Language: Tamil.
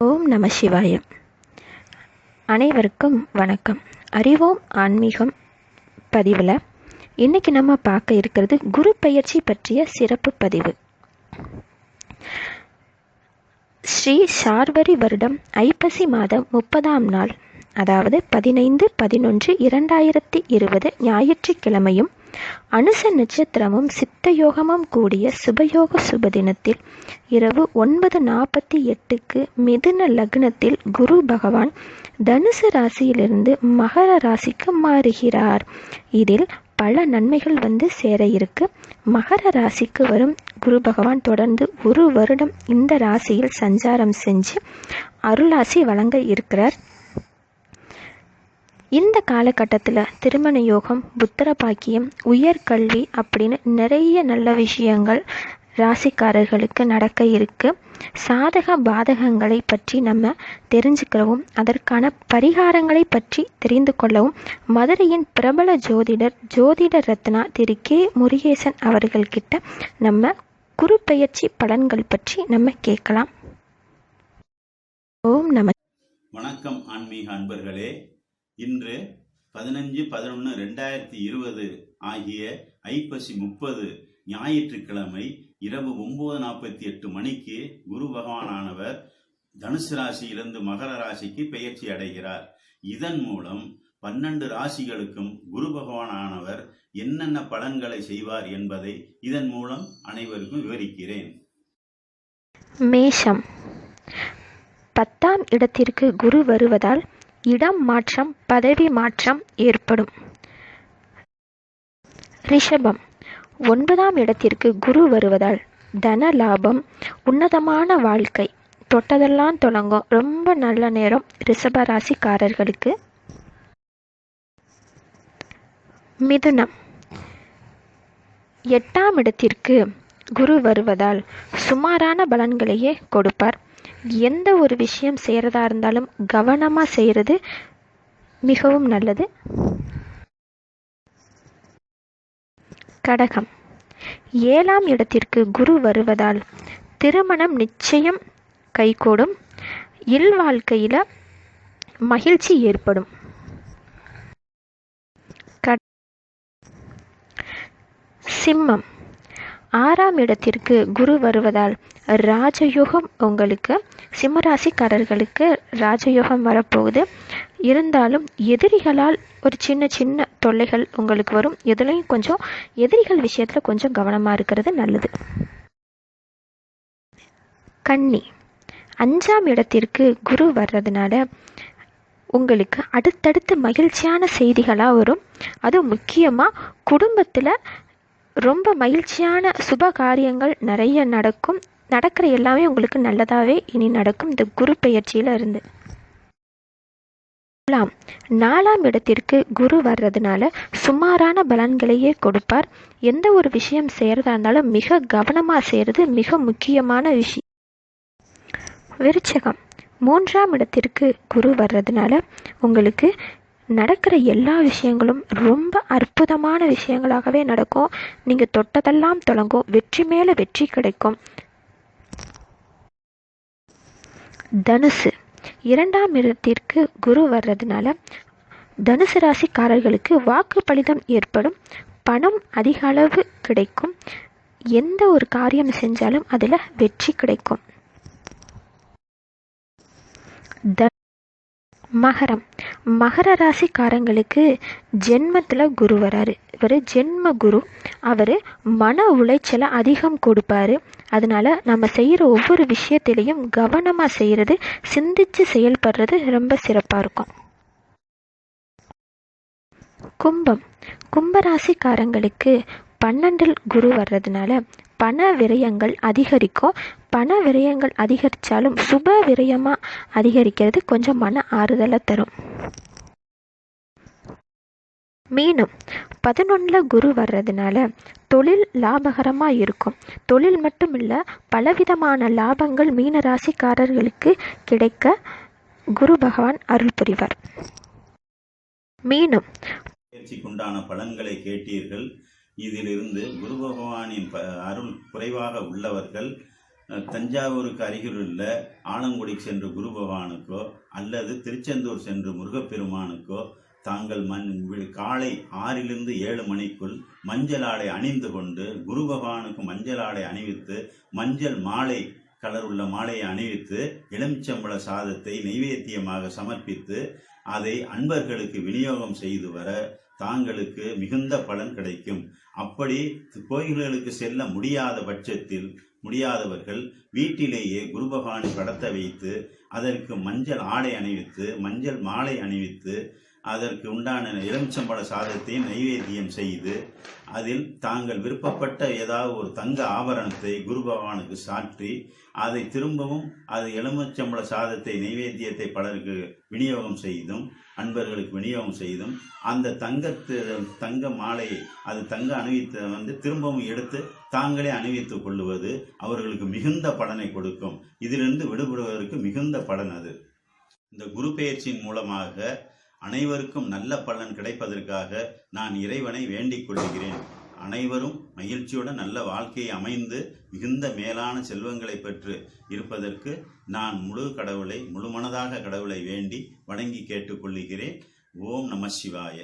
ஓம் நம சிவாய. அனைவருக்கும் வணக்கம். அறிவோம் ஆன்மீகம் பதிவில் இன்னைக்கு நம்ம பார்க்க இருக்கிறது குரு பயிற்சி பற்றிய சிறப்பு பதிவு. ஸ்ரீ சார்வரி வருடம் ஐப்பசி மாதம் முப்பதாம் நாள் அதாவது பதினைந்து பதினொன்று இரண்டாயிரத்தி இருபது ஞாயிற்றுக்கிழமையும் அனுச நட்சத்திரமும் சித்தயோகமும் கூடிய சுபயோக சுபதினத்தில் இரவு ஒன்பது நாற்பத்தி எட்டுக்கு மிதுன லக்னத்தில் குரு பகவான் தனுசு ராசியிலிருந்து மகர ராசிக்கு மாறுகிறார். இதில் பல நன்மைகள் வந்து சேர இருக்கு. மகர ராசிக்கு வரும் குரு பகவான் தொடர்ந்து ஒரு வருடம் இந்த ராசியில் சஞ்சாரம் செஞ்சு அருளாசி வழங்க இருக்கிறார். இந்த காலகட்டத்தில் திருமண யோகம் புத்திர பாக்கியம் உயர்கல்வி அப்படின்னு நிறைய நல்ல விஷயங்கள் ராசிக்காரர்களுக்கு நடக்க இருக்கு. சாதக பாதகங்களை பற்றி நம்ம தெரிஞ்சுக்கிறவும் அதற்கான பரிகாரங்களை பற்றி தெரிந்து கொள்ளவும் மதுரையின் பிரபல ஜோதிடர் ஜோதிட ரத்னா திரு கே முருகேசன் அவர்கள்கிட்ட நம்ம குரு பெயர்ச்சி பலன்கள் பற்றி நம்ம கேட்கலாம். ஓம் நம வணக்கம் ஆன்மீக அன்பர்களே. இன்று பதினஞ்சு பதினொன்று ரெண்டாயிரத்தி இருபது ஆகிய ஐப்பசி முப்பது ஞாயிற்றுக்கிழமை இரவு ஒன்பது நாற்பத்தி எட்டு மணிக்கு குரு பகவானானவர் தனுசு ராசியிலிருந்து மகர ராசிக்கு பெயர்ச்சி அடைகிறார். இதன் மூலம் பன்னெண்டு ராசிகளுக்கும் குரு பகவானானவர் என்னென்ன பலன்களை செய்வார் என்பதை இதன் மூலம் அனைவருக்கும் விவரிக்கிறேன். மேஷம். பத்தாம் இடத்திற்கு குரு வருவதால் இடம் மாற்றம் பதவி மாற்றம் ஏற்படும். ரிஷபம். ஒன்பதாம் இடத்திற்கு குரு வருவதால் தன லாபம் உன்னதமான வாழ்க்கை. தொட்டதெல்லாம் தொடங்கும். ரொம்ப நல்ல நேரம் ரிஷபராசிக்காரர்களுக்கு. மிதுனம். எட்டாம் இடத்திற்கு குரு வருவதால் சுமாரான பலன்களையே கொடுப்பார். எந்த ஒரு விஷயம் செய்கிறதா இருந்தாலும் கவனமாக செய்கிறது மிகவும் நல்லது. கடகம். ஏழாம் இடத்திற்கு குரு வருவதால் திருமணம் நிச்சயம் கைகூடும். இல் வாழ்க்கையில் மகிழ்ச்சி ஏற்படும். சிம்மம். ஆறாம் இடத்திற்கு குரு வருவதால் ராஜயோகம் உங்களுக்கு சிம்மராசிக்காரர்களுக்கு ராஜயோகம் வரப்போகுது. இருந்தாலும் எதிரிகளால் ஒரு சின்ன சின்ன தொல்லைகள் உங்களுக்கு வரும். எதுலையும் கொஞ்சம் எதிரிகள் விஷயத்தில் கொஞ்சம் கவனமாக இருக்கிறது நல்லது. கன்னி. அஞ்சாம் இடத்திற்கு குரு வர்றதுனால உங்களுக்கு அடுத்தடுத்து மகிழ்ச்சியான செய்திகளாக வரும். அதுவும் முக்கியமாக குடும்பத்தில் ரொம்ப மகிழ்ச்சியான சுப காரியங்கள் நிறைய நடக்கும். நடக்கிற எல்லாமே உங்களுக்கு நல்லதாகவே இனி நடக்கும். இந்த குரு பெயர்ச்சியில் இருந்து. நாலாம் நாலாம் இடத்திற்கு குரு வர்றதுனால சுமாரான பலன்களையே கொடுப்பார். எந்த ஒரு விஷயம் செய்கிறதா இருந்தாலும் மிக கவனமாக செய்கிறது மிக முக்கியமான விஷயம். விருச்சகம். மூன்றாம் இடத்திற்கு குரு வர்றதுனால உங்களுக்கு நடக்கிற எல்லா விஷயங்களும் ரொம்ப அற்புதமான விஷயங்களாகவே நடக்கும். நீங்கள் தொட்டதெல்லாம் தொடங்கும். வெற்றி மேலே வெற்றி கிடைக்கும். தனுசு. இரண்டாம் இடத்திற்கு குரு வர்றதுனால தனுசு ராசிக்காரர்களுக்கு வாக்கு பலிதம் ஏற்படும். பணம் அதிக அளவு கிடைக்கும். எந்த ஒரு காரியம் செஞ்சாலும் அதில் வெற்றி கிடைக்கும். த மகரம். மகர ராசிக்காரங்களுக்கு ஜென்மத்தில் குரு வராரு. இவர் ஜென்ம குரு. அவர் மன உளைச்சலை அதிகம் கொடுப்பாரு. அதனால நம்ம செய்கிற ஒவ்வொரு விஷயத்திலையும் கவனமாக செய்கிறது சிந்திச்சு செயல்படுறது ரொம்ப சிறப்பாக இருக்கும். கும்பம். கும்பராசிக்காரங்களுக்கு பன்னெண்டில் குரு வர்றதுனால பண விரயங்கள் அதிகரிக்கும். பண விரயங்கள் அதிகரித்தாலும் சுப விரயமாக அதிகரிக்கிறது கொஞ்சம் மன ஆறுதலை தரும். மீனம் பதினொன்றில் குரு வர்றதுனால தொழில் லாபகரமாக இருக்கும். தொழில் மட்டும் இல்லை பலவிதமான லாபங்கள் மீன ராசிக்காரர்களுக்கு கிடைக்க குரு பகவான் அருள் புரிவார். மீனம் பயிற்சிக்குண்டான பலன்களை கேட்டீர்கள். இதிலிருந்து குரு பகவானின் அருள் குறைவாக உள்ளவர்கள் தஞ்சாவூருக்கு தஞ்சாவூருக்கு அருகிலுள்ள ஆலங்குடி சென்று குரு பகவானுக்கோ அல்லது திருச்செந்தூர் சென்று முருகப்பெருமானுக்கோ தாங்கள் மண் வி- காலை ஆறிலிருந்து ஏழு மணிக்குள் மஞ்சள் ஆடை அணிந்து கொண்டு குரு பகவானுக்கு மஞ்சள் ஆடை அணிவித்து மஞ்சள் மாலை கலர் உள்ள மாலையை அணிவித்து எலுமிச்சம்பழ சாதத்தை நைவேத்தியமாக சமர்ப்பித்து அதை அன்பர்களுக்கு விநியோகம் செய்து வர தாங்களுக்கு மிகுந்த பலன் கிடைக்கும். அப்படி கோயில்களுக்கு செல்ல முடியாத பட்சத்தில் முடியாதவர்கள் வீட்டிலேயே குரு பகவானை படத்த வைத்து அதற்கு மஞ்சள் ஆடை அணிவித்து மஞ்சள் மாலை அணிவித்து அதற்கு உண்டான எலுமிச்சம்பழ சாதத்தையும் நைவேத்தியம் செய்து அதில் தாங்கள் விருப்பப்பட்ட ஏதாவது ஒரு தங்க ஆபரணத்தை குரு பகவானுக்கு சாற்றி அதை திரும்பவும் அது எலுமிச்சம்பழ சாதத்தை நைவேத்தியத்தை பலருக்கு விநியோகம் செய்தும் அன்பர்களுக்கு விநியோகம் செய்தும் அந்த தங்கத்து தங்க மாலையை அது தங்க அணிவித்த வந்து திரும்பவும் எடுத்து தாங்களே அணிவித்துக் கொள்ளுவது அவர்களுக்கு மிகுந்த பலனை கொடுக்கும். இதிலிருந்து விடுபடுவதற்கு மிகுந்த பலன் அது. இந்த குரு பெயர்ச்சியின் மூலமாக அனைவருக்கும் நல்ல பலன் கிடைப்பதற்காக நான் இறைவனை வேண்டிக் கொள்கிறேன். அனைவரும் மகிழ்ச்சியுடன் நல்ல வாழ்க்கையை அமைந்து மிகுந்த மேலான செல்வங்களை பெற்று இருப்பதற்கு நான் முழு கடவுளை முழுமனதாக கடவுளை வேண்டி வணங்கி கேட்டுக்கொள்கிறேன் ஓம் நம சிவாய.